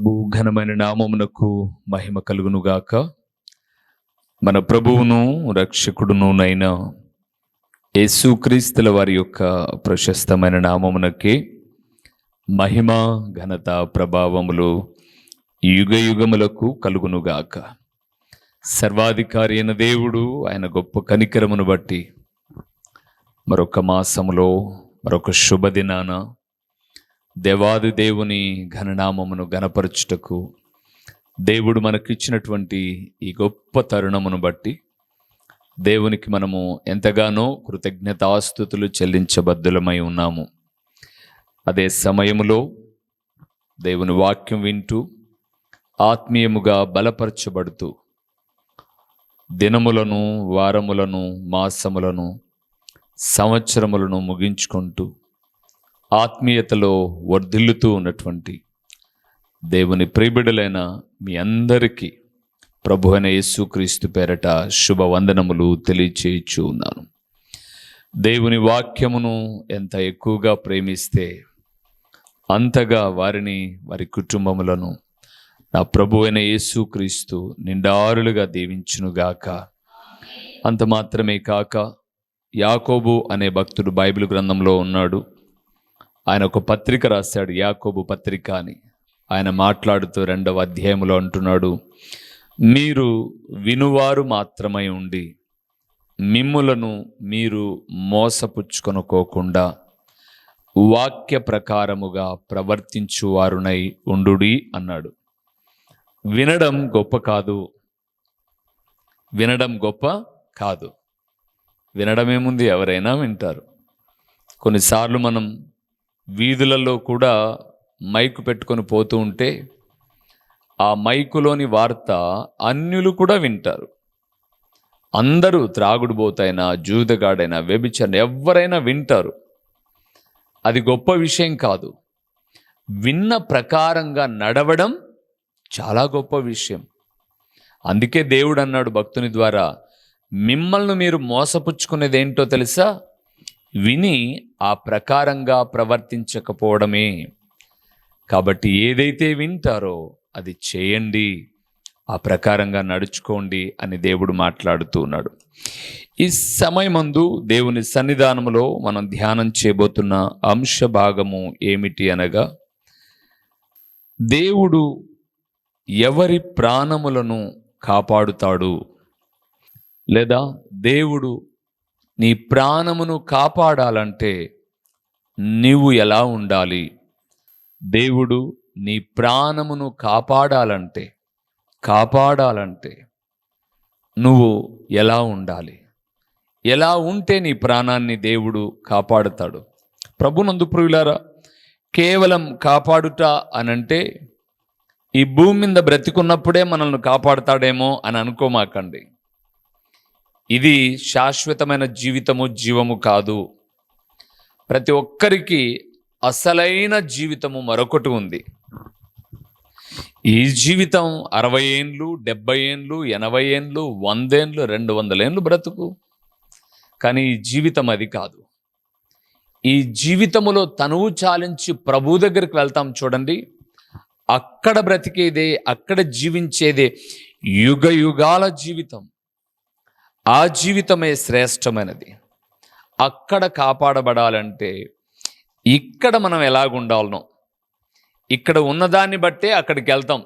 ప్రభు ఘనమైన నామమునకు మహిమ కలుగునుగాక. మన ప్రభువును రక్షకుడును నైన యేసుక్రీస్తుల వారి యొక్క ప్రశస్తమైన నామమునకే మహిమ ఘనత ప్రభావములు యుగ యుగములకు కలుగునుగాక. సర్వాధికారి అయిన దేవుడు ఆయన గొప్ప కనికరమును బట్టి మరొక మాసములో మరొక శుభదినాన దేవాది దేవుని ఘననామమును గనపరచుటకు దేవుడు మనకిచ్చినటువంటి ఈ గొప్ప తరుణమును బట్టి దేవునికి మనము ఎంతగానో కృతజ్ఞతాస్థుతులు చెల్లించబద్ధులమై ఉన్నాము. అదే సమయములో దేవుని వాక్యం వింటూ ఆత్మీయముగా బలపరచబడుతూ దినములను వారములను మాసములను సంవత్సరములను ముగించుకుంటూ ఆత్మీయతలో వర్ధిల్లుతూ ఉన్నటువంటి దేవుని ప్రియబిడలైన మీ అందరికీ ప్రభు అయిన యేసుక్రీస్తు పేరట శుభవందనములు తెలియచేయచ్చు ఉన్నాను. దేవుని వాక్యమును ఎంత ఎక్కువగా ప్రేమిస్తే అంతగా వారిని వారి కుటుంబములను నా ప్రభు అయిన యేసుక్రీస్తు నిండారులుగా దీవించునుగాక. అంత మాత్రమే కాక యాకోబు అనే భక్తుడు బైబిల్ గ్రంథంలో ఉన్నాడు. ఆయన ఒక పత్రిక రాశాడు యాకోబు పత్రిక అని. ఆయన మాట్లాడుతూ రెండవ అధ్యాయంలో అంటున్నాడు మీరు వినువారు మాత్రమై ఉండి మిమ్ములను మీరు మోసపుచ్చుకొనుకోకుండా వాక్య ప్రకారముగా ప్రవర్తించువారునై ఉండుడి అన్నాడు. వినడం గొప్ప కాదు. వినడం గొప్ప కాదు. వినడం ఏముంది ఎవరైనా వింటారు. కొన్నిసార్లు మనం వీధులలో కూడా మైకు పెట్టుకొని పోతూ ఉంటే ఆ మైకులోని వార్త అన్యులు కూడా వింటారు. అందరూ త్రాగుడుబోతైనా జూదగాడైనా వ్యభిచరణ ఎవరైనా వింటారు. అది గొప్ప విషయం కాదు. విన్న ప్రకారంగా నడవడం చాలా గొప్ప విషయం. అందుకే దేవుడు అన్నాడు భక్తుని ద్వారా మిమ్మల్ని మీరు మోసపుచ్చుకునేది ఏంటో తెలుసా? విని ఆ ప్రకారంగా ప్రవర్తించకపోవడమే. కాబట్టి ఏదైతే వింటారో అది చేయండి ఆ ప్రకారంగా నడుచుకోండి అని దేవుడు మాట్లాడుతూ ఉన్నాడు. ఈ సమయమందు దేవుని సన్నిధానములో మనం ధ్యానం చేయబోతున్న అంశ భాగము ఏమిటి అనగా దేవుడు ఎవరి ప్రాణములను కాపాడుతాడు? లేదా దేవుడు నీ ప్రాణమును కాపాడాలంటే నీవు ఎలా ఉండాలి? దేవుడు నీ ప్రాణమును కాపాడాలంటే కాపాడాలంటే నువ్వు ఎలా ఉండాలి? ఎలా ఉంటే నీ ప్రాణాన్ని దేవుడు కాపాడుతాడు? ప్రభునందు ప్రియులారా కేవలం కాపాడుట అనంటే ఈ భూమి మీద బ్రతికున్నప్పుడే మనల్ని కాపాడుతాడేమో అని అనుకోమాకండి. ఇది శాశ్వతమైన జీవితము జీవము కాదు. ప్రతి ఒక్కరికి అసలైన జీవితము మరొకటి ఉంది. ఈ జీవితం అరవై ఏండ్లు డెబ్బై ఏండ్లు ఎనభై ఏండ్లు వందేండ్లు రెండు వందల ఏండ్లు బ్రతుకు. కానీ ఈ జీవితం అది కాదు. ఈ జీవితములో తనువు చాలించి ప్రభు దగ్గరికి వెళ్తాం చూడండి. అక్కడ బ్రతికేదే అక్కడ జీవించేదే యుగ యుగాల జీవితం. ఆ జీవితమే శ్రేష్టమైనది. అక్కడ కాపాడబడాలంటే ఇక్కడ మనం ఎలాగుండాలనో ఇక్కడ ఉన్నదాన్ని బట్టే అక్కడికి వెళ్తాం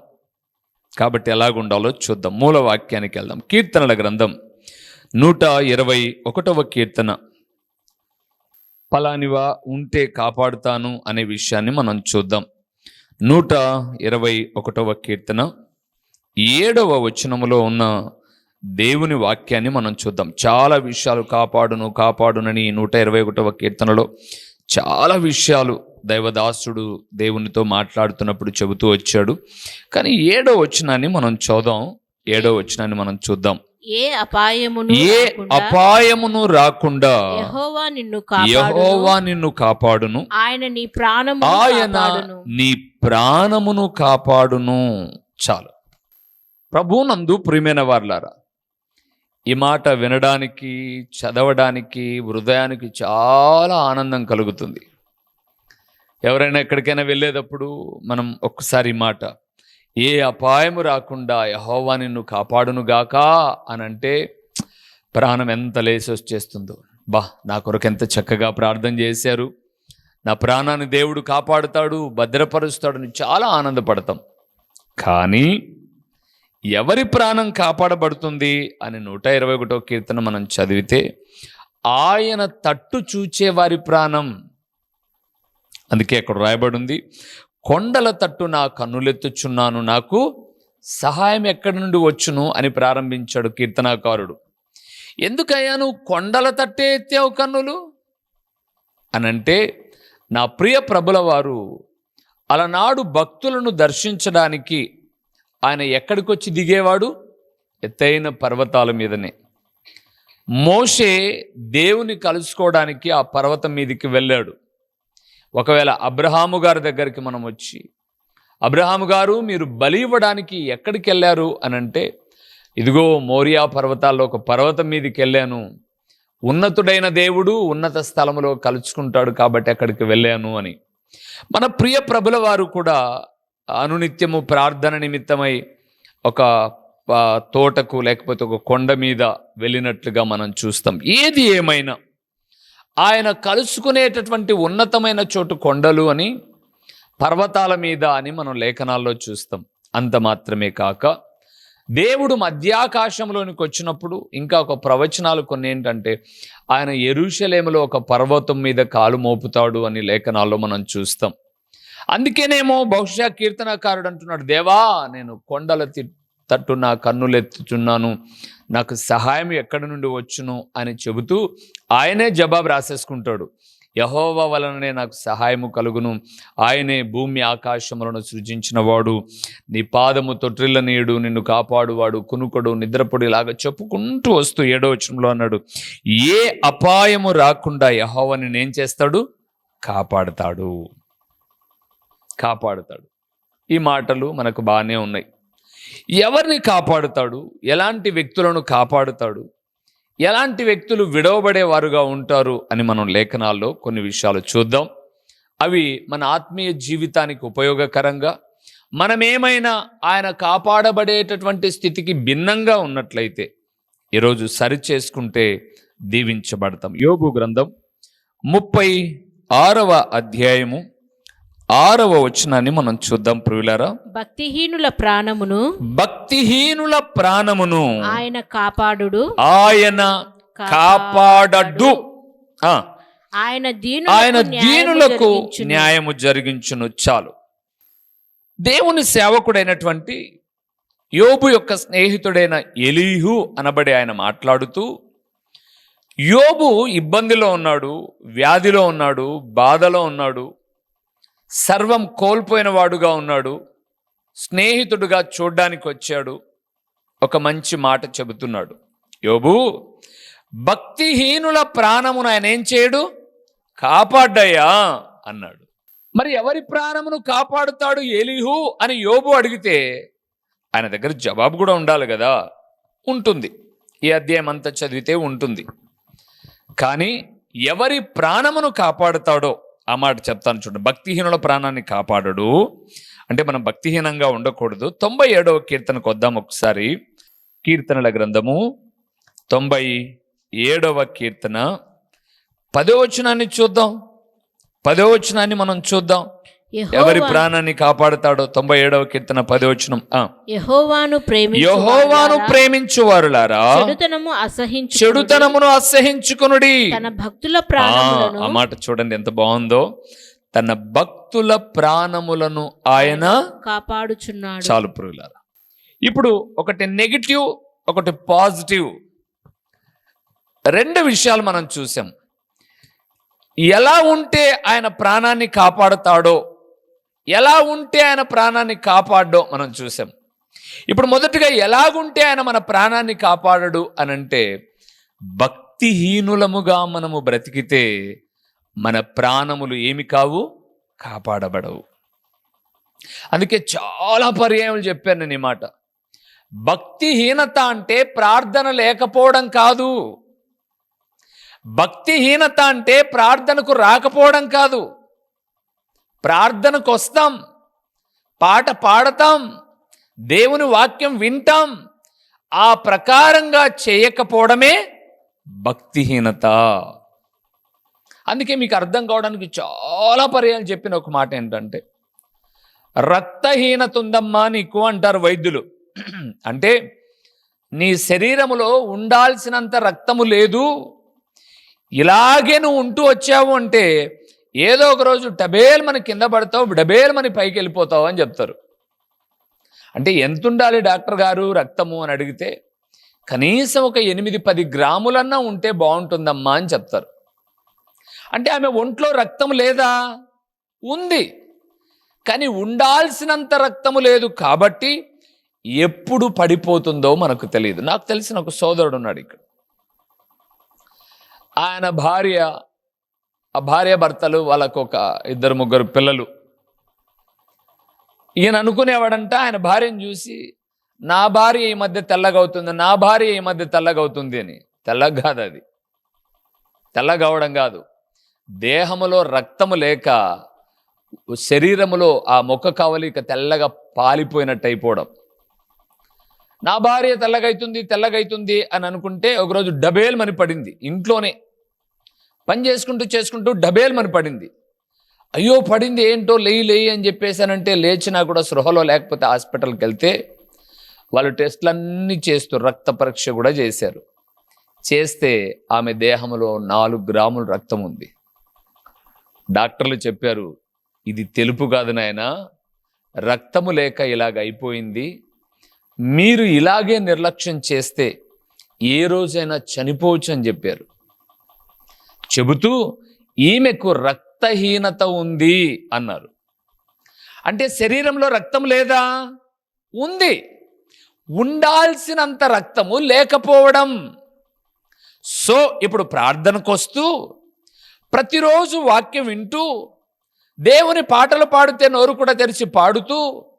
కాబట్టి ఎలాగుండాలో చూద్దాం. మూల వాక్యానికి వెళ్దాం. కీర్తనల గ్రంథం నూట ఇరవై ఒకటవ కీర్తన. పలానివా ఉంటే కాపాడుతాను అనే విషయాన్ని మనం చూద్దాం. నూట ఇరవై ఒకటవ కీర్తన. ఏడవ వచనములో ఉన్న దేవుని వాక్యాన్ని మనం చూద్దాం. చాలా విషయాలు కాపాడును కాపాడునని నూట ఇరవై ఒకటవ కీర్తనలో చాలా విషయాలు దైవదాసుడు దేవునితో మాట్లాడుతున్నప్పుడు చెబుతూ వచ్చాడు. కానీ ఏడో వచనాన్ని మనం చూద్దాం. ఏడో వచనాన్ని మనం చూద్దాం. ఏ అపాయమును ఏ అపాయమును రాకుండా యెహోవా నిన్ను కాపాడును. యహోవా నిన్ను కాపాడును. ఆయన నీ ప్రాణము ఆయన నీ ప్రాణమును కాపాడును. చాలు. ప్రభునందు ప్రియమైన వార్లారా ఈ మాట వినడానికి చదవడానికి హృదయానికి చాలా ఆనందం కలుగుతుంది. ఎవరైనా ఎక్కడికైనా వెళ్ళేటప్పుడు మనం ఒక్కసారి ఈ మాట ఏ అపాయము రాకుండా యహోవా నిన్ను కాపాడునుగాక అని అంటే ప్రాణం ఎంత లేసి వచ్చేస్తుందో. బా నా కొరకు ఎంత చక్కగా ప్రార్థన చేశారు. నా ప్రాణాన్ని దేవుడు కాపాడుతాడు భద్రపరుస్తాడని చాలా ఆనందపడతాం. కానీ ఎవరి ప్రాణం కాపాడబడుతుంది అని నూట ఇరవై ఒకటో కీర్తన మనం చదివితే ఆయన తట్టు చూచే వారి ప్రాణం. అందుకే అక్కడ రాయబడి ఉంది కొండల తట్టు నా కన్నులెత్తుచున్నాను నాకు సహాయం ఎక్కడి నుండి వచ్చును అని ప్రారంభించాడు కీర్తనాకారుడు. ఎందుకయ్యా నువ్వు కొండల తట్టే ఎత్తావు కన్నులు? అనంటే నా ప్రియ ప్రభుల వారు అలనాడు భక్తులను దర్శించడానికి ఆయన ఎక్కడికొచ్చి దిగేవాడు? ఎత్తైన పర్వతాల మీదనే. మోషే దేవుని కలుసుకోవడానికి ఆ పర్వతం మీదకి వెళ్ళాడు. ఒకవేళ అబ్రహాము గారి దగ్గరికి మనం వచ్చి అబ్రహాము గారు మీరు బలి ఇవ్వడానికి ఎక్కడికి వెళ్ళారు అని అంటే ఇదిగో మోరియా పర్వతాల్లో ఒక పర్వతం మీదకి వెళ్ళాను ఉన్నతుడైన దేవుడు ఉన్నత స్థలంలో కలుసుకుంటాడు కాబట్టి అక్కడికి వెళ్ళాను అని. మన ప్రియ ప్రభుల వారు కూడా అనునిత్యము ప్రార్థన నిమిత్తమై ఒక తోటకు లేకపోతే ఒక కొండ మీద వెళ్ళినట్లుగా మనం చూస్తాం. ఏది ఏమైనా ఆయన కలుసుకునేటటువంటి ఉన్నతమైన చోటు కొండలు అని పర్వతాల మీద అని మనం లేఖనాల్లో చూస్తాం. అంత మాత్రమే కాక దేవుడు మధ్యాకాశంలోనికి వచ్చినప్పుడు ఇంకా ఒక ప్రవచనాలు కొన్ని ఏంటంటే ఆయన ఎరుషలేములో ఒక పర్వతం మీద కాలు మోపుతాడు అని లేఖనాల్లో మనం చూస్తాం. అందుకేనేమో బహుశా కీర్తనకారుడు అంటున్నాడు దేవా నేను కొండల తట్టు నా కన్నులెత్తుచున్నాను. నాకు సహాయం ఎక్కడి నుండి వచ్చును? అని చెబుతూ ఆయనే జవాబు రాసేసుకుంటాడు. యహోవ వలననే నాకు సహాయము కలుగును. ఆయనే భూమి ఆకాశములను సృజించినవాడు. నీ పాదము తొట్రిల్ల నీడు. నిన్ను కాపాడువాడు. కునుకడు నిద్రపొడి లాగా చెప్పుకుంటూ వస్తూ ఏడవచనంలో అన్నాడు ఏ అపాయము రాకుండా యహోవని నేను చేస్తాడు? కాపాడతాడు. కాపాడుతాడు. ఈ మాటలు మనకు బాగానే ఉన్నాయి. ఎవరిని కాపాడుతాడు? ఎలాంటి వ్యక్తులను కాపాడుతాడు? ఎలాంటి వ్యక్తులు విడవబడేవారుగా ఉంటారు అని మనం లేఖనాల్లో కొన్ని విషయాలు చూద్దాం. అవి మన ఆత్మీయ జీవితానికి ఉపయోగకరంగా మనమేమైనా ఆయన కాపాడబడేటటువంటి స్థితికి భిన్నంగా ఉన్నట్లయితే ఈరోజు సరి చేసుకుంటే దీవించబడతాం. యోగు గ్రంథం ముప్పై ఆరవ అధ్యాయము ఆరవ వచనాన్ని మనం చూద్దాం ప్రియులారా. భక్తిహీనుల ప్రాణమును భక్తిహీనుల ప్రాణమును ఆయన కాపాడుడు. ఆయన కాపాడడు. ఆయన ఆయన దీనులకు దీనులకు న్యాయము జరిగించును. న్యాయము జరిగించును. చాలు. దేవుని సేవకుడైనటువంటి యోబు యొక్క స్నేహితుడైన ఎలీహు అనబడి ఆయన మాట్లాడుతూ యోబు ఇబ్బందిలో ఉన్నాడు వ్యాధిలో ఉన్నాడు బాధలో ఉన్నాడు సర్వం కోల్పోయిన వాడుగా ఉన్నాడు. స్నేహితుడుగా చూడ్డానికి వచ్చాడు. ఒక మంచి మాట చెబుతున్నాడు. యోబు భక్తిహీనుల ప్రాణమును ఆయన ఏం చేయడు? కాపాడ్డయ్యా అన్నాడు. మరి ఎవరి ప్రాణమును కాపాడుతాడు ఎలిహు అని యోబు అడిగితే ఆయన దగ్గర జవాబు కూడా ఉండాలి కదా? ఉంటుంది. ఈ అధ్యాయం అంతా చదివితే ఉంటుంది. కానీ ఎవరి ప్రాణమును కాపాడుతాడో ఆ మాట చెప్తాను చూడండి. భక్తిహీనుల ప్రాణాన్ని కాపాడడు. అంటే మనం భక్తిహీనంగా ఉండకూడదు. తొంభై ఏడవ కీర్తనకు వద్దాం ఒకసారి. కీర్తనల గ్రంథము తొంభై ఏడవ కీర్తన. పదో వచనాన్ని చూద్దాం. పదో వచనాన్ని మనం చూద్దాం. ఎవరి ప్రాణాన్ని కాపాడుతాడో తొంభై ఏడవ కీర్తన పదో వచనం ఆ. యెహోవాను ప్రేమించు యెహోవాను ప్రేమించువారులారా? చెడుతనము అసహించు చెడుతనమును అసహించుకునుడి. తన భక్తుల ప్రాణములను ఆ మాట చూడండి ఎంత బాగుందో. తన భక్తుల ప్రాణములను ఆయన కాపాడుచున్నాడు. చాలు పురుగులారా ఇప్పుడు ఒకటి నెగిటివ్ ఒకటి పాజిటివ్. రెండు విషయాలు మనం చూసాం. ఎలా ఉంటే ఆయన ప్రాణాన్ని కాపాడుతాడో ఎలా ఉంటే ఆయన ప్రాణాన్ని కాపాడో మనం చూసాం. ఇప్పుడు మొదటగా ఎలాగుంటే ఆయన మన ప్రాణాన్ని కాపాడడు అనంటే భక్తిహీనులముగా మనము బ్రతికితే మన ప్రాణములు ఏమి కావు? కాపాడబడవు. అందుకే చాలా పర్యాయములు చెప్పాను నేను ఈ మాట. భక్తిహీనత అంటే ప్రార్థన లేకపోవడం కాదు. భక్తిహీనత అంటే ప్రార్థనకు రాకపోవడం కాదు. ప్రార్థనకు వస్తాం పాట పాడతాం దేవుని వాక్యం వింటాం. ఆ ప్రకారంగా చేయకపోవడమే భక్తిహీనత. అందుకే మీకు అర్థం కావడానికి చాలా పర్యాలు చెప్పిన ఒక మాట ఏంటంటే రక్తహీనత ఉందమ్మా నీకు అంటారు వైద్యులు. అంటే నీ శరీరములో ఉండాల్సినంత రక్తము లేదు. ఇలాగే నువ్వు ఉంటూ వచ్చావు అంటే ఏదో ఒక రోజు డబేల్ మన కింద పడతావు డబేల్ మన పైకి వెళ్ళిపోతావు అని చెప్తారు. అంటే ఎంత ఉండాలి డాక్టర్ గారు రక్తము అని అడిగితే కనీసం ఒక ఎనిమిది పది గ్రాములన్నా ఉంటే బాగుంటుందమ్మా అని చెప్తారు. అంటే ఆమె ఒంట్లో రక్తం లేదా? ఉంది. కానీ ఉండాల్సినంత రక్తము లేదు కాబట్టి ఎప్పుడు పడిపోతుందో మనకు తెలియదు. నాకు తెలిసిన ఒక సోదరుడు ఉన్నాడు ఇక్కడ. ఆయన భార్య ఆ భార్య భర్తలు వాళ్ళకు ఒక ఇద్దరు ముగ్గురు పిల్లలు. ఈయన అనుకునేవాడంట ఆయన భార్యను చూసి నా భార్య ఈ మధ్య తెల్లగవుతుంది నా భార్య ఈ మధ్య తెల్లగవుతుంది అని. తెల్లగా కాదు అది. తెల్లగవడం కాదు. దేహములో రక్తము లేక శరీరములో ఆ మొక్క కవలిక తెల్లగా పాలిపోయినట్టు అయిపోవడం. నా భార్య తెల్లగైతుంది తెల్లగైతుంది అని అనుకుంటే ఒకరోజు డబేల్ మని పడింది. ఇంట్లోనే పని చేసుకుంటూ చేసుకుంటూ డబేల్ మన పడింది. అయ్యో పడింది ఏంటో లేయి లేయి అని చెప్పేసానంటే లేచినా కూడా సృహలో లేకపోతే హాస్పిటల్కి వెళ్తే వాళ్ళు టెస్టులన్నీ చేస్తూ రక్త పరీక్ష కూడా చేశారు. చేస్తే ఆమె దేహంలో నాలుగు గ్రాముల రక్తం ఉంది. డాక్టర్లు చెప్పారు ఇది తెలుపు కాదు నాయన రక్తము లేక ఇలాగ అయిపోయింది. మీరు ఇలాగే నిర్లక్ష్యం చేస్తే ఏ రోజైనా చనిపోవచ్చు అని చెప్పారు. చెబుతూ ఈమెకు రక్తహీనత ఉంది అన్నారు. అంటే శరీరంలో రక్తం లేదా? ఉంది. ఉండాల్సినంత రక్తము లేకపోవడం. సో ఇప్పుడు ప్రార్థనకు వస్తూ ప్రతిరోజు వాక్యం వింటూ దేవుని పాటలు పాడితే నోరు కూడా తెరిచి పాడుతూ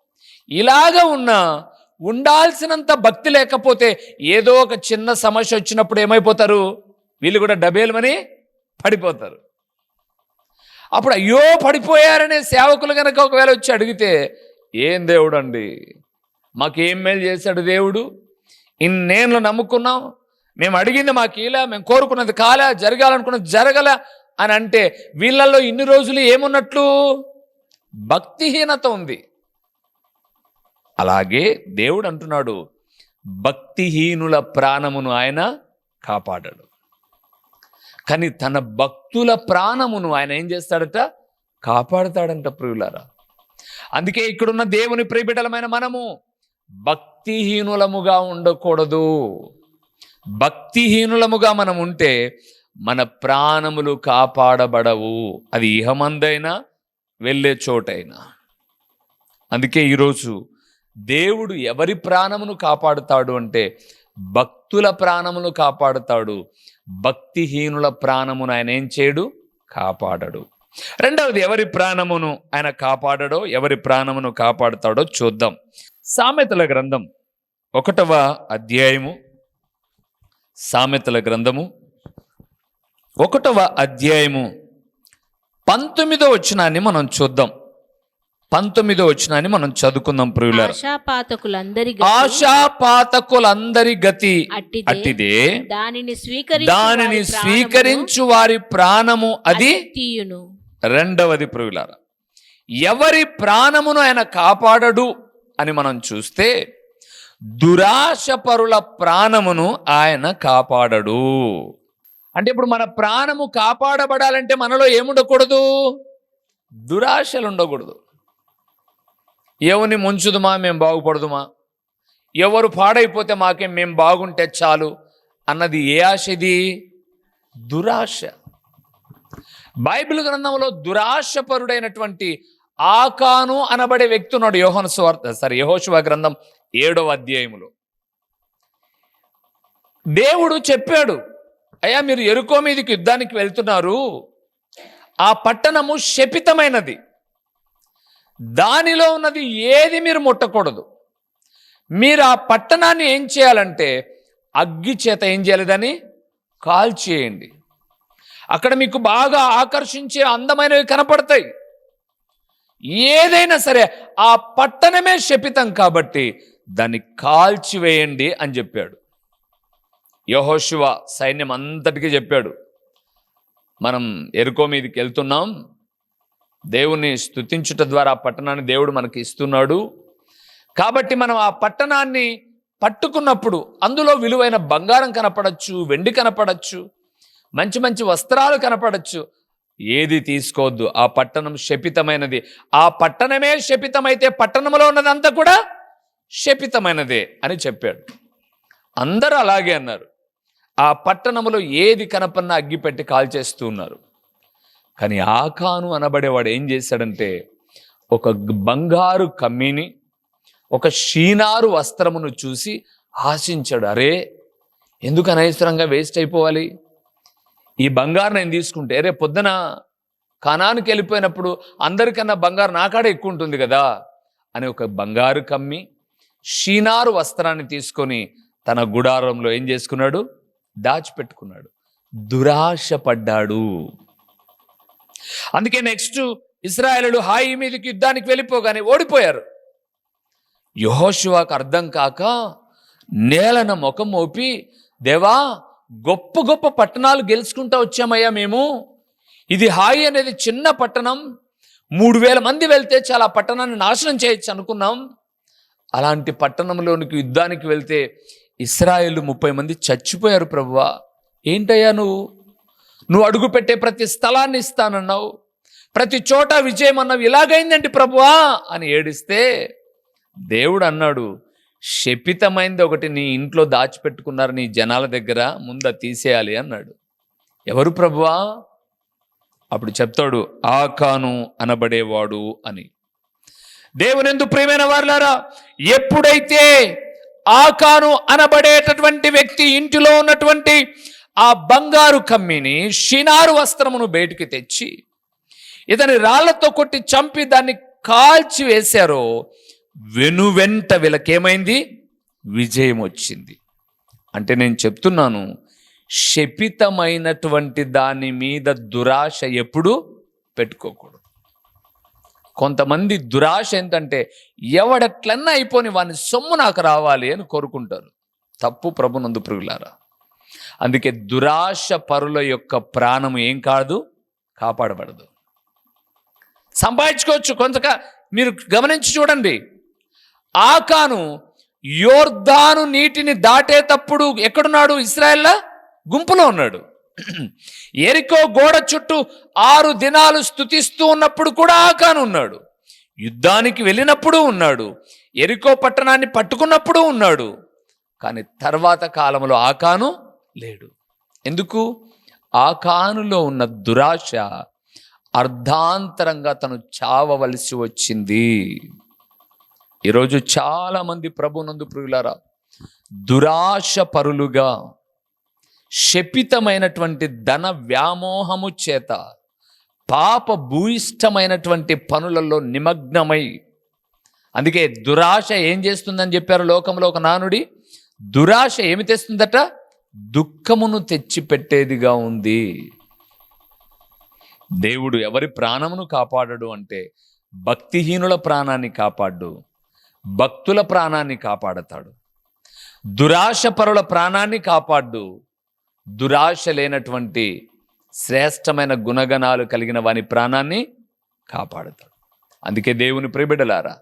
ఇలాగ ఉన్న ఉండాల్సినంత భక్తి లేకపోతే ఏదో ఒక చిన్న సమస్య వచ్చినప్పుడు ఏమైపోతారు? వీళ్ళు కూడా డబేలమని పడిపోతారు. అప్పుడు అయ్యో పడిపోయారనే సేవకులు కనుక ఒకవేళ వచ్చి అడిగితే ఏం దేవుడు అండి మాకేం మేలు చేశాడు దేవుడు? ఇన్నేళ్ళు నమ్ముకున్నాం. మేము అడిగింది మాకు ఇలా మేము కోరుకున్నది కాలా జరగాలనుకున్నది జరగల అని అంటే వీళ్ళల్లో ఇన్ని రోజులు ఏమున్నట్లు? భక్తిహీనత ఉంది. అలాగే దేవుడు అంటున్నాడు భక్తిహీనుల ప్రాణమును ఆయన కాపాడాడు. కానీ తన భక్తుల ప్రాణమును ఆయన ఏం చేస్తాడట? కాపాడుతాడంట ప్రియులారా. అందుకే ఇక్కడున్న దేవుని ప్రియబిడలమైన మనము భక్తిహీనులముగా ఉండకూడదు. భక్తిహీనులముగా మనం ఉంటే మన ప్రాణములు కాపాడబడవు. అది ఇహమందైనా వెళ్ళే చోటైనా. అందుకే ఈరోజు దేవుడు ఎవరి ప్రాణమును కాపాడుతాడు అంటే భక్తుల ప్రాణమును కాపాడుతాడు. భక్తిహీనుల ప్రాణమును ఆయన ఏం చేయడు? కాపాడడు. రెండవది ఎవరి ప్రాణమును ఆయన కాపాడడో ఎవరి ప్రాణమును కాపాడుతాడో చూద్దాం. సామెతల గ్రంథం ఒకటవ అధ్యాయము. సామెతల గ్రంథము ఒకటవ అధ్యాయము పంతొమ్మిదో వచ్చినాన్ని మనం చూద్దాం. పంతొమ్మిదో వచనాన్ని మనం చదువుకుందాం ప్రియులారా. ఆశాపాతకులందరి ఆశాపాతకులందరి గతి అట్టిదే. దానిని స్వీకరించి దానిని స్వీకరించు వారి ప్రాణము అది తీయును రెండవది ప్రియులారా. ఎవరి ప్రాణమును ఆయన కాపాడడు అని మనం చూస్తే దురాశపరుల ప్రాణమును ఆయన కాపాడడు. అంటే ఇప్పుడు మన ప్రాణము కాపాడబడాలంటే మనలో ఏముండకూడదు? దురాశలు ఉండకూడదు ఎవరిని ముంచుదుమా మేము బాగుపడదుమా? ఎవరు పాడైపోతే మాకేం మేము బాగుంటే చాలు అన్నది ఏ ఆశ ఇది? దురాశ. బైబిల్ గ్రంథంలో దురాశపరుడైనటువంటి ఆకాను అనబడే వ్యక్తి ఉన్నాడు యోహన స్వార్థ సారీ యహోశివ గ్రంథం ఏడవ అధ్యాయములో. దేవుడు చెప్పాడు అయ్యా మీరు ఎరుకో మీదకి యుద్ధానికి వెళ్తున్నారు. ఆ పట్టణము శపితమైనది. దానిలో ఉన్నది ఏది మీరు ముట్టకూడదు. మీరు ఆ పట్టణాన్ని ఏం చేయాలంటే అగ్గి చేత ఏం చేయాలి దాన్ని? కాల్చేయండి. అక్కడ మీకు బాగా ఆకర్షించే అందమైనవి కనపడతాయి. ఏదైనా సరే ఆ పట్టణమే శపితం కాబట్టి దాన్ని కాల్చివేయండి అని చెప్పాడు. యహోశివ సైన్యం అంతటికీ చెప్పాడు. మనం ఎరుకో మీదకి వెళ్తున్నాం. దేవుణ్ణి స్తుతించుట ద్వారా ఆ పట్టణాన్ని దేవుడు మనకి ఇస్తున్నాడు. కాబట్టి మనం ఆ పట్టణాన్ని పట్టుకున్నప్పుడు అందులో విలువైన బంగారం కనపడచ్చు వెండి కనపడచ్చు మంచి మంచి వస్త్రాలు కనపడచ్చు. ఏది తీసుకోవద్దు ఆ పట్టణం శపితమైనది. ఆ పట్టణమే శపితమైతే పట్టణంలో ఉన్నదంతా కూడా శపితమైనదే అని చెప్పాడు. అందరూ అలాగే అన్నారు. ఆ పట్టణంలో ఏది కనపన్నా అగ్గిపెట్టి కాల్చేస్తూ ఉన్నారు. కానీ ఆకాను అనబడేవాడు ఏం చేశాడంటే ఒక బంగారు కమ్మిని ఒక షీనారు వస్త్రమును చూసి ఆశించాడు. అరే ఎందుకు అనవసరంగా వేస్ట్ అయిపోవాలి? ఈ బంగారు నేను తీసుకుంటే రేపు పొద్దున కణానికి వెళ్ళిపోయినప్పుడు అందరికన్నా బంగారు నాకాడే ఎక్కువ ఉంటుంది కదా అని ఒక బంగారు కమ్మి షీనారు వస్త్రాన్ని తీసుకొని తన గుడారంలో ఏం చేసుకున్నాడు? దాచిపెట్టుకున్నాడు. దురాశ పడ్డాడు అందుకే నెక్స్ట్ ఇస్రాయేలుడు హాయి మీదకి యుద్ధానికి వెళ్ళిపోగానే ఓడిపోయారు. యహోశివాకు అర్థం కాక నేలన ముఖం మోపి దేవా గొప్ప గొప్ప పట్టణాలు గెలుచుకుంటా వచ్చామయ్యా మేము. ఇది హాయి అనేది చిన్న పట్టణం. మూడు వేల మంది వెళ్తే చాలా పట్టణాన్ని నాశనం చేయొచ్చు అనుకున్నాం. అలాంటి పట్టణంలోనికి యుద్ధానికి వెళ్తే ఇస్రాయేల్ ముప్పై మంది చచ్చిపోయారు ప్రభువా. ఏంటయ్యా నువ్వు? నువ్వు అడుగు పెట్టే ప్రతి స్థలాన్ని ఇస్తానన్నావు. ప్రతి చోట విజయం అన్నావు. ఇలాగైందండి ప్రభువా? అని ఏడిస్తే దేవుడు అన్నాడు శపితమైంది ఒకటి నీ ఇంట్లో దాచిపెట్టుకున్నారు నీ జనాల దగ్గర ముంద తీసేయాలి అన్నాడు. ఎవరు ప్రభువా? అప్పుడు చెప్తాడు ఆకాను అనబడేవాడు అని. దేవునెందు ప్రియమైన వారులారా ఎప్పుడైతే ఆకాను అనబడేటటువంటి వ్యక్తి ఇంటిలో ఉన్నటువంటి ఆ బంగారు కమ్మిని షినారు వస్త్రమును బయటికి తెచ్చి ఇతని రాళ్ళతో కొట్టి చంపి దాన్ని కాల్చి వేశారో వెనువెంట వీళ్ళకేమైంది? విజయం వచ్చింది. అంటే నేను చెప్తున్నాను శపితమైనటువంటి దాని మీద దురాశ ఎప్పుడు పెట్టుకోకూడదు. కొంతమంది దురాశ ఏంటంటే ఎవడట్లన్నా అయిపోని వాని సొమ్ము నాకు రావాలి అని కోరుకుంటారు. తప్పు ప్రభునందు ప్రియులారా. అందుకే దురాశ పరుల యొక్క ప్రాణము ఏం కాదు? కాపాడబడదు. సంపాదించుకోవచ్చు. కొంతక మీరు గమనించి చూడండి. ఆకాను యోర్ధాను నీటిని దాటేటప్పుడు ఎక్కడున్నాడు? ఇస్రాయల్లా గుంపులో ఉన్నాడు. ఎరికో గోడ చుట్టూ ఆరు దినాలు స్థుతిస్తూ ఉన్నప్పుడు కూడా ఆకాను ఉన్నాడు. యుద్ధానికి వెళ్ళినప్పుడు ఉన్నాడు. ఎరికో పట్టణాన్ని పట్టుకున్నప్పుడు ఉన్నాడు. కానీ తర్వాత కాలంలో ఆకాను లేడు. ఎందుకు? ఆకానులో ఉన్న దురాశ అర్ధాంతరంగా తను చావవలసి వచ్చింది. ఈరోజు చాలా మంది ప్రభునందు ప్రియులారా దురాశ పరులుగా శపితమైనటువంటి ధన వ్యామోహము చేత పాప భూయిష్టమైనటువంటి పనులలో నిమగ్నమై అందుకే దురాశ ఏం చేస్తుందని చెప్పారు లోకంలో ఒక నానుడి? దురాశ ఏమి తెస్తుందట? దుఃఖమును తెచ్చిపెట్టేదిగా ఉంది. దేవుడు ఎవరి ప్రాణమును కాపాడడు అంటే భక్తిహీనుల ప్రాణాన్ని కాపాడు భక్తుల ప్రాణాన్ని కాపాడతాడు. దురాశపరుల ప్రాణాన్ని కాపాడు. దురాశ లేనటువంటి శ్రేష్టమైన గుణగణాలు కలిగిన వాని ప్రాణాన్ని కాపాడుతాడు. అందుకే దేవుని ప్రిబిడలారా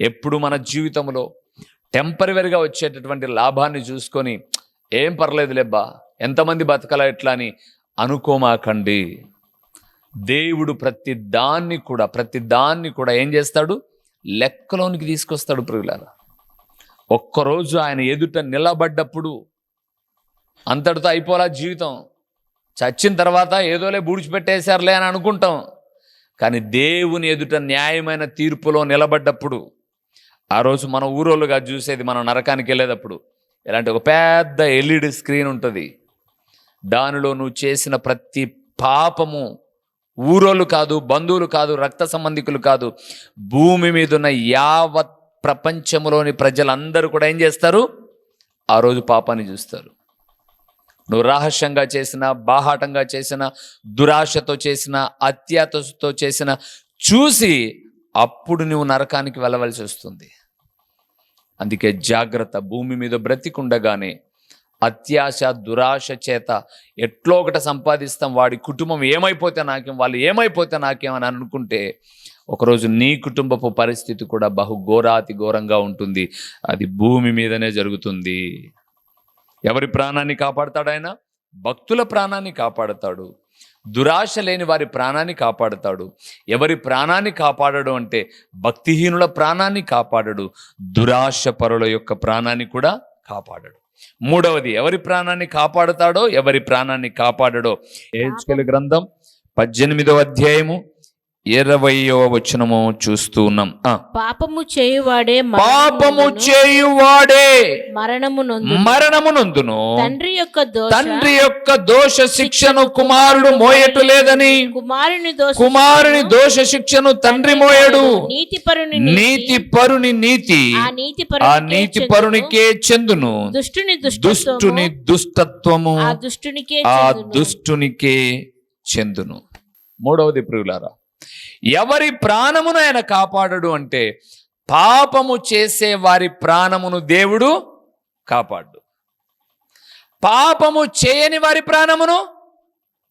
ఎప్పుడు మన జీవితంలో టెంపరీగా వచ్చేటటువంటి లాభాన్ని చూసుకొని ఏం పర్లేదులేబ్బా ఎంతమంది బతకలా ఎట్లా అని అనుకోమాకండి. దేవుడు ప్రతి దాన్ని కూడా ప్రతి దాన్ని కూడా ఏం చేస్తాడు? లెక్కలోనికి తీసుకొస్తాడు ప్రియులారా. ఒక్కరోజు ఆయన ఎదుట నిలబడ్డప్పుడు అంతటితో అయిపోలా జీవితం. చచ్చిన తర్వాత ఏదోలే బూడిచిపెట్టేశారులే అని అనుకుంటాం. కానీ దేవుని ఎదుట న్యాయమైన తీర్పులో నిలబడ్డప్పుడు ఆ రోజు మన ఊరోళ్ళుగా చూసేది మనం నరకానికి వెళ్ళేటప్పుడు ఇలాంటి ఒక పెద్ద ఎల్ఈడి స్క్రీన్ ఉంటుంది. దానిలో నువ్వు చేసిన ప్రతి పాపము ఊరోళ్ళు కాదు బంధువులు కాదు రక్త సంబంధికులు కాదు భూమి మీద ఉన్న యావత్ ప్రపంచంలోని ప్రజలందరూ కూడా ఏం చేస్తారు? ఆ రోజు పాపాన్ని చూస్తారు. నువ్వు రహస్యంగా చేసిన బాహాటంగా చేసిన దురాశతో చేసిన అత్యాతతో చేసిన చూసి అప్పుడు నువ్వు నరకానికి వెళ్ళవలసి వస్తుంది. అందుకే జాగ్రత్త భూమి మీద బ్రతికుండగానే అత్యాశ దురాశ చేత ఎట్లో ఒకటి సంపాదిస్తాం. వాడి కుటుంబం ఏమైపోతే నాకేం వాళ్ళు ఏమైపోతే నాకేం అని అనుకుంటే ఒకరోజు నీ కుటుంబపు పరిస్థితి కూడా బహు ఘోరాతి ఘోరంగా ఉంటుంది. అది భూమి మీదనే జరుగుతుంది. ఎవరి ప్రాణాన్ని కాపాడతాడు ఆయన? భక్తుల ప్రాణాన్ని కాపాడతాడు. దురాశ లేని వారి ప్రాణాన్ని కాపాడతాడు. ఎవరి ప్రాణాన్ని కాపాడడు అంటే భక్తిహీనుల ప్రాణాన్ని కాపాడడు. దురాశ పరుల యొక్క ప్రాణాన్ని కూడా కాపాడడు. మూడవది ఎవరి ప్రాణాన్ని కాపాడుతాడో ఎవరి ప్రాణాన్ని కాపాడడో? ఏహెచ్కెల్ గ్రంథం పద్దెనిమిదవ అధ్యాయము ఇరవయో వచనము చూస్తూ ఉన్నాం. పాపము చేయువాడే పాపము చేయువాడే మరణము మరణము నొందును. తండ్రి యొక్క దోష తండ్రి యొక్క దోష శిక్షను కుమారుడు మోయటు లేదని. కుమారుని దోష కుమారుని దోష శిక్షను తండ్రి మోయడు. నీతి పరుని నీతి. పరుని నీతి. ఆ నీతి ఆ నీతి పరునికే చెందును. దుష్టుని దుష్టుని దుష్టత్వము. ఆ దుష్టునికే ఆ చెందును. దుష్టునికే చెందును. మూడవది ప్రియులారా ఎవరి ప్రాణమును ఆయన కాపాడడు అంటే పాపము చేసే వారి ప్రాణమును దేవుడు కాపాడు. పాపము చేయని వారి ప్రాణమును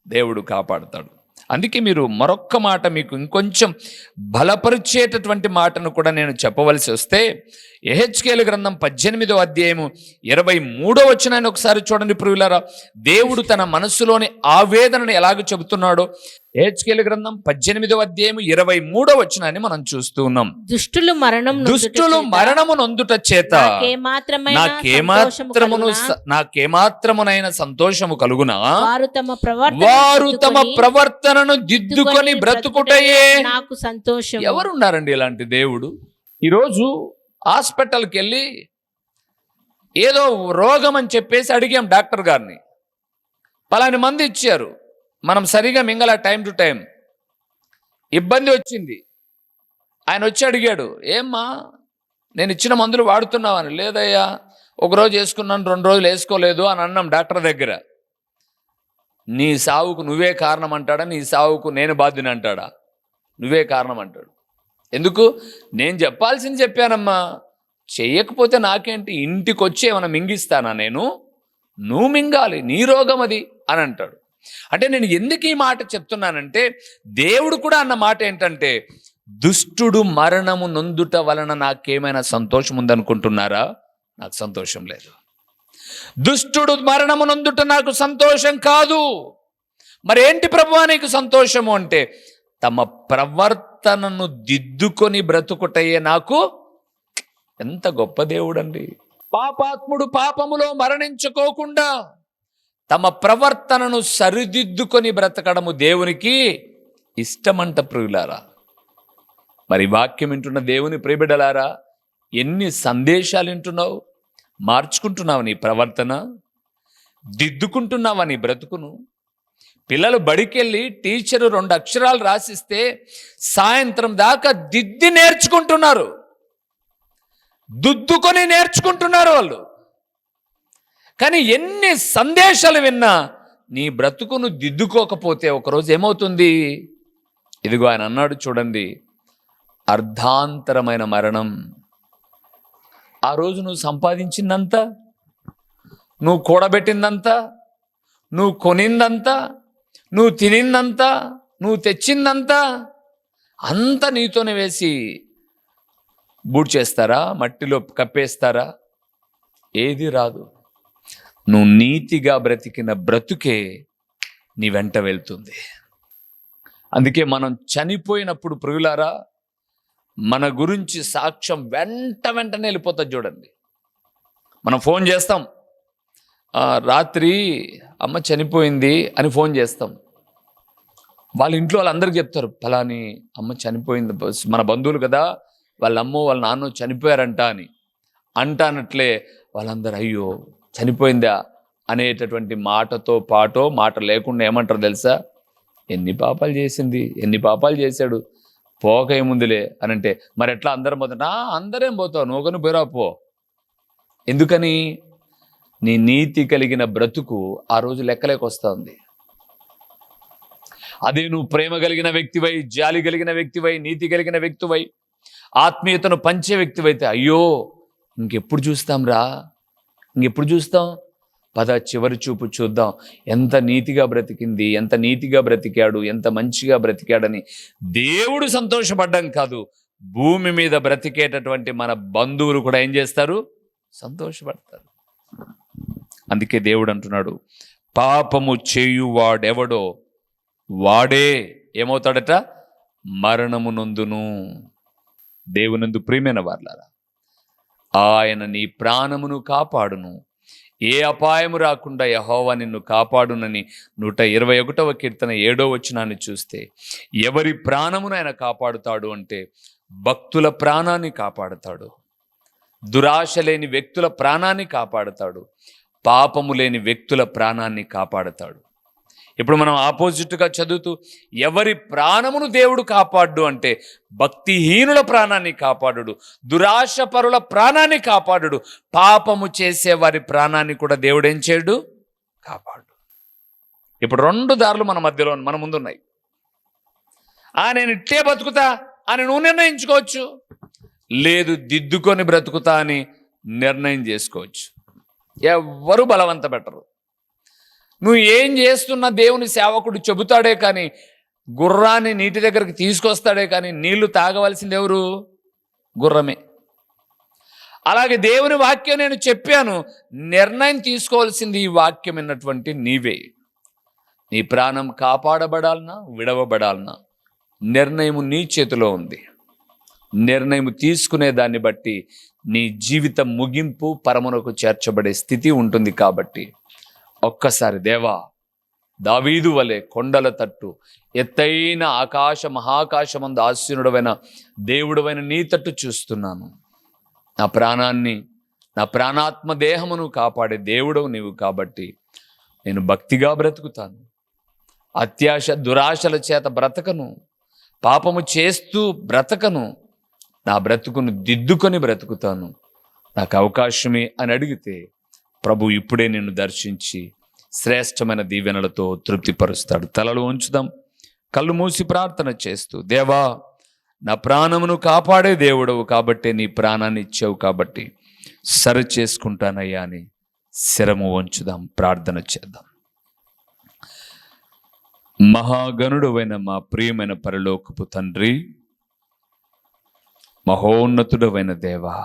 దేవుడు కాపాడుతాడు. అందుకే మీరు మరొక్క మాట మీకు ఇంకొంచెం బలపరిచేటటువంటి మాటను కూడా నేను చెప్పవలసి వస్తే ఎహెచ్కేలు గ్రంథం పద్దెనిమిదో అధ్యాయము ఇరవై మూడో వచ్చినాయని ఒకసారి చూడండి ప్రియులారా. దేవుడు తన మనస్సులోని ఆవేదనను ఎలాగ చెబుతున్నాడో ఎహెచ్కేలు గ్రంథం పద్దెనిమిదో అధ్యాయము ఇరవై మూడో వచ్చినాన్ని మనం చూస్తూ ఉన్నాం. దుష్టులు మరణం దుష్టులు మరణము నొందుట చేత. నాకేమాత్రమైన నాకేమాత్రమునైన సంతోషము కలుగునా? వారు తమ ప్రవర్తన వారు తమ ప్రవర్తనను దిద్దుకొని బ్రతుకుటయే. నాకు సంతోషం ఎవరున్నారండి ఇలాంటి దేవుడు? ఈరోజు హాస్పిటల్కి వెళ్ళి ఏదో రోగం అని చెప్పేసి అడిగాం డాక్టర్ గారిని. పలాని మంది ఇచ్చారు. మనం సరిగా మింగల టైం టు టైం ఇబ్బంది వచ్చింది. ఆయన వచ్చి అడిగాడు ఏమ్మా నేను ఇచ్చిన మందులు వాడుతున్నావని లేదయ్యా ఒక రోజు వేసుకున్నాను రెండు రోజులు వేసుకోలేదు అని అన్నాం డాక్టర్ దగ్గర. నీ సావుకు నువ్వే కారణం అంటాడా? నీ సావుకు నేను బాధ్యని అంటాడా? నువ్వే కారణం అంటాడు. ఎందుకు? నేను చెప్పాల్సింది చెప్పానమ్మా. చెయ్యకపోతే నాకేంటి? ఇంటికి వచ్చి ఏమైనా మింగిస్తానా నేను? నువ్వు మింగాలి నీ రోగం అది అని అంటాడు. అంటే నేను ఎందుకు ఈ మాట చెప్తున్నానంటే దేవుడు కూడా అన్న మాట ఏంటంటే దుష్టుడు మరణము నొందుట వలన నాకేమైనా సంతోషం ఉందనుకుంటున్నారా? నాకు సంతోషం లేదు. దుష్టుడు మరణము నొందుట నాకు సంతోషం కాదు. మరేంటి ప్రభువా నీకు సంతోషము అంటే తమ ప్రవర్తనను దిద్దుకొని బ్రతుకుటయే నాకు ఎంత గొప్ప దేవుడండి. పాపాత్ముడు పాపములో మరణించుకోకుండా తమ ప్రవర్తనను సరిదిద్దుకొని బ్రతకడము దేవునికి ఇష్టమంట ప్రియులారా. మరి వాక్యం వింటున్న దేవుని ప్రియబిడలారా ఎన్ని సందేశాలు వింటున్నావు? మార్చుకుంటున్నావు నీ ప్రవర్తన? దిద్దుకుంటున్నావా నీ బ్రతుకును? పిల్లలు బడికెళ్ళి టీచరు రెండు అక్షరాలు రాసిస్తే సాయంత్రం దాకా దిద్ది నేర్చుకుంటున్నారు. దుద్దుకొని నేర్చుకుంటున్నారు వాళ్ళు. కానీ ఎన్ని సందేశాలు విన్నా నీ బ్రతుకును దిద్దుకోకపోతే ఒకరోజు ఏమవుతుంది? ఇదిగో ఆయన అన్నాడు చూడండి అర్ధాంతరమైన మరణం. ఆ రోజు నువ్వు సంపాదించిందంతా నువ్వు కూడబెట్టిందంతా నువ్వు కొనిందంతా నువ్వు తినిందంతా నువ్వు తెచ్చిందంతా అంత నీతోనే వేసి బూడ్ చేస్తారా మట్టిలో కప్పేస్తారా? ఏది రాదు. నువ్వు నీతిగా బ్రతికిన బ్రతుకే నీ వెంట వెళ్తుంది. అందుకే మనం చనిపోయినప్పుడు ప్రియులారా మన గురించి సాక్ష్యం వెంట వెంటనే వెళ్ళిపోతుంది చూడండి. మనం ఫోన్ చేస్తాం. రాత్రి అమ్మ చనిపోయింది అని ఫోన్ చేస్తాం. వాళ్ళ ఇంట్లో వాళ్ళందరికీ చెప్తారు ఫలాని అమ్మ చనిపోయింది మన బంధువులు కదా వాళ్ళ అమ్మ వాళ్ళ నాన్న చనిపోయారంట అని. అంటానట్లే వాళ్ళందరూ అయ్యో చనిపోయిందా అనేటటువంటి మాటతో పాటో మాట లేకుండా ఏమంటారు తెలుసా? ఎన్ని పాపాలు చేసింది ఎన్ని పాపాలు చేశాడు పోక ఏముందిలే అని అంటే మరి ఎట్లా అందరం పోతా? అందరేం పోతావు నువ్వుకొని పోయిరా పో. ఎందుకని? నీ నీతి కలిగిన బ్రతుకు ఆ రోజు లెక్కలేక వస్తుంది. అదే నువ్వు ప్రేమ కలిగిన వ్యక్తివై జాలి కలిగిన వ్యక్తివై నీతి కలిగిన వ్యక్తివై ఆత్మీయతను పంచే వ్యక్తివైతే అయ్యో ఇంకెప్పుడు చూస్తాంరా? ఇంకెప్పుడు చూస్తాం? పద చివరి చూపు చూద్దాం. ఎంత నీతిగా బ్రతికింది ఎంత నీతిగా బ్రతికాడు ఎంత మంచిగా బ్రతికాడని దేవుడు సంతోషపడ్డం కాదు. భూమి మీద బ్రతికేటటువంటి మన బంధువులు కూడా ఏం చేస్తారు? సంతోషపడతారు. అందుకే దేవుడు అంటున్నాడు పాపము చేయువాడెవడో వాడే ఏమవుతాడట? మరణము నొందును. దేవునందు ప్రియమైన వార్లారా ఆయన నీ ప్రాణమును కాపాడును. ఏ అపాయము రాకుండా యహోవా నిన్ను కాపాడునని నూట ఇరవై ఒకటవ కీర్తన ఏడో వచనాన్ని చూస్తే ఎవరి ప్రాణమును ఆయన కాపాడుతాడు అంటే భక్తుల ప్రాణాన్ని కాపాడుతాడు. దురాశ లేని వ్యక్తుల ప్రాణాన్ని కాపాడుతాడు. పాపము లేని వ్యక్తుల ప్రాణాన్ని కాపాడుతాడు. ఇప్పుడు మనం ఆపోజిట్గా చదువుతూ ఎవరి ప్రాణమును దేవుడు కాపాడు అంటే భక్తిహీనుల ప్రాణాన్ని కాపాడుడు దురాశ పరుల ప్రాణాన్ని కాపాడుడు పాపము చేసే వారి ప్రాణాన్ని కూడా దేవుడు ఏం చేయడు? కాపాడు. ఇప్పుడు రెండు దారులు మన మధ్యలో మన ముందున్నాయి. ఆ నేను ఇట్టే బతుకుతా అని నువ్వు నిర్ణయించుకోవచ్చు. లేదు దిద్దుకొని బ్రతుకుతా అని నిర్ణయం చేసుకోవచ్చు. ఎవ్వరు బలవంత పెట్టరు. నువ్వు ఏం చేస్తున్నా దేవుని సేవకుడు చెబుతాడే కానీ గుర్రాన్ని నీటి దగ్గరికి తీసుకొస్తాడే కానీ నీళ్ళు తాగవలసింది ఎవరు? గుర్రమే. అలాగే దేవుని వాక్యం నేను చెప్పాను నిర్ణయం తీసుకోవాల్సింది ఈ వాక్యం అన్నటువంటి నీవే. నీ ప్రాణం కాపాడబడాలనా విడవబడాలనా నిర్ణయం నీ చేతిలో ఉంది. నిర్ణయం తీసుకునే దాన్ని బట్టి నీ జీవితం ముగింపు పరమునకు చేర్చబడే స్థితి ఉంటుంది కాబట్టి ఒక్కసారి దేవా దావీదు వలె కొండల తట్టు ఎత్తైన ఆకాశ మహాకాశమందు ఆశీనుడవైన దేవుడవైన నీ తట్టు చూస్తున్నాను. నా ప్రాణాన్ని నా ప్రాణాత్మ దేహమును కాపాడే దేవుడవు నీవు కాబట్టి నేను భక్తిగా బ్రతుకుతాను. అత్యాశ దురాశల చేత బ్రతకను పాపము చేస్తూ బ్రతకను నా బ్రతుకును దిద్దుకొని బ్రతుకుతాను. నాకు అవకాశమే అని అడిగితే ప్రభు ఇప్పుడే నిన్ను దర్శించి శ్రేష్టమైన దీవెనలతో తృప్తిపరుస్తాడు. తలలు ఉంచుదాం కళ్ళు మూసి ప్రార్థన చేస్తూ దేవా నా ప్రాణమును కాపాడే దేవుడవు కాబట్టి నీ ప్రాణాన్ని ఇచ్చావు కాబట్టి సరి చేసుకుంటానయ్యా అని శరము వంచుదాం. ప్రార్థన చేద్దాం. మహాగణుడవైన మా ప్రియమైన పరలోకపు తండ్రి మహోన్నతుడవైన దేవా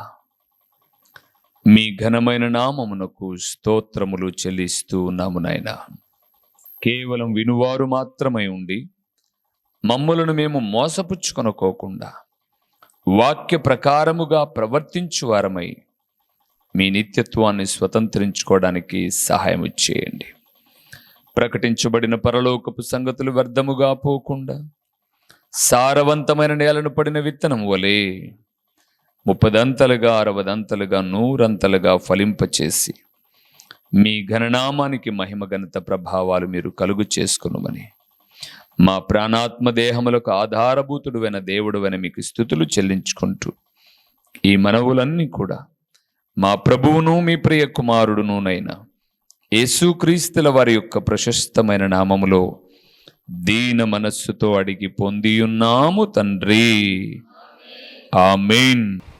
మీ ఘనమైన నామమునకు స్తోత్రములు చెల్లిస్తూ ఉన్నాము నాయన. కేవలం వినువారు మాత్రమై ఉండి మమ్ములను మేము మోసపుచ్చుకొనుకోకుండా వాక్య ప్రకారముగా ప్రవర్తించు వారమై మీ నిత్యత్వాన్ని స్వతంత్రించుకోవడానికి సహాయం చేయండి. ప్రకటించబడిన పరలోకపు సంగతులు వ్యర్థముగా పోకుండా సారవంతమైన నేలను పడిన విత్తనం వలే ముప్పదంతలుగా అరవదంతలుగా నూరంతలుగా ఫలింపచేసి మీ ఘననామానికి మహిమ ఘనత ప్రభావాలు మీరు కలుగు చేసుకునుమని. మా ప్రాణాత్మ దేహములకు ఆధారభూతుడువైన దేవుడువైన మీకు స్థుతులు చెల్లించుకుంటూ ఈ మనవులన్నీ కూడా మా ప్రభువును మీ ప్రియ కుమారుడునునైనా యేసుక్రీస్తుల వారి యొక్క ప్రశస్తమైన నామములో దీన మనస్సుతో అడిగి పొందియున్నాము తండ్రి. ఆమెన్.